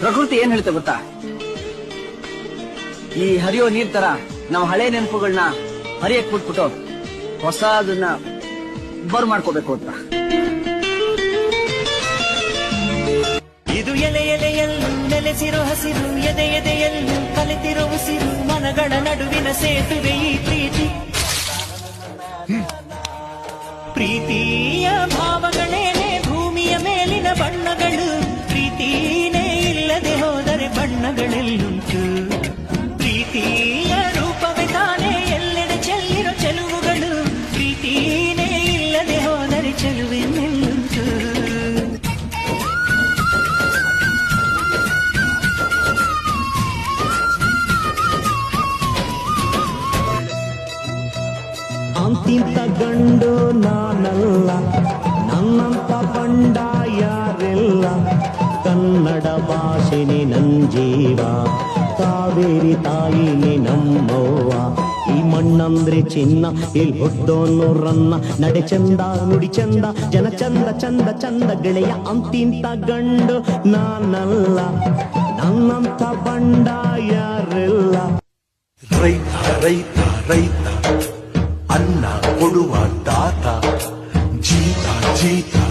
ಪ್ರಕೃತಿ ಏನ್ ಹೇಳ್ತೆ ಗೊತ್ತಾ? ಈ ಹರಿಯೋ ನೀರ್ ತರ ನಾವು ಹಳೆ ನೆನಪುಗಳನ್ನ ಹರಿಯಕ್ ಬಿಟ್ಬಿಟ್ಟು ಹೊಸದನ್ನ ಬರ್ ಮಾಡ್ಕೋಬೇಕು ಅಂತ. ಇದು ಎಲೆ ಎಲೆಯಲ್ಲೂ ನೆಲೆಸಿರೋ ಹಸಿರು, ಎದೆ ಎದೆಯಲ್ಲೂ ಕಲಿತಿರೋ ಉಸಿರು, ಮನಗಳ ನಡುವಿನ ಸೇತುವೆ ಈ ಪ್ರೀತಿ. ಪ್ರೀತಿಯ ಬಣ್ಣಗಳೆಲ್ಲುಂಟು ಪ್ರೀತಿಯ ರೂಪವೇ ತಾನೇ ಎಲ್ಲೆಡೆ ಚೆಲ್ಲಿರೋ ಚೆಲುವುಗಳು ಪ್ರೀತಿನೇ ಇಲ್ಲದೆ ಹೋದರೆ ಚೆಲುವೆನ್ನೆಲ್ಲುಂಟು ಅಂತಿಂತ ಗಂಡು ನಾನಲ್ಲ ಕನ್ನಡ ಭಾಷೆನೆ ನನ್ ಜೀವ ಕಾವೇರಿ ತಾಯಿನಿ ನಮ್ಮವ್ವ. ಈ ಮಣ್ಣಂದ್ರೆ ಚಿನ್ನ, ಇಲ್ಲಿ ಹುಟ್ಟೋನೋರನ್ನ ನಡೆ ಚಂದ, ನುಡಿ ಚಂದ, ಜನ ಚಂದ ಚಂದ ಚಂದ, ಗೆಳೆಯ ಅಂತಿಂತ ಗಂಡು ನಾನಲ್ಲ. ನನ್ನಂತ ಬಂಡ ಯಾರಿಲ್ಲ. ರೈತ ರೈತ ರೈತ, ಅನ್ನ ಕೊಡುವ ದಾತ. ಜೀತ ಜೀತ.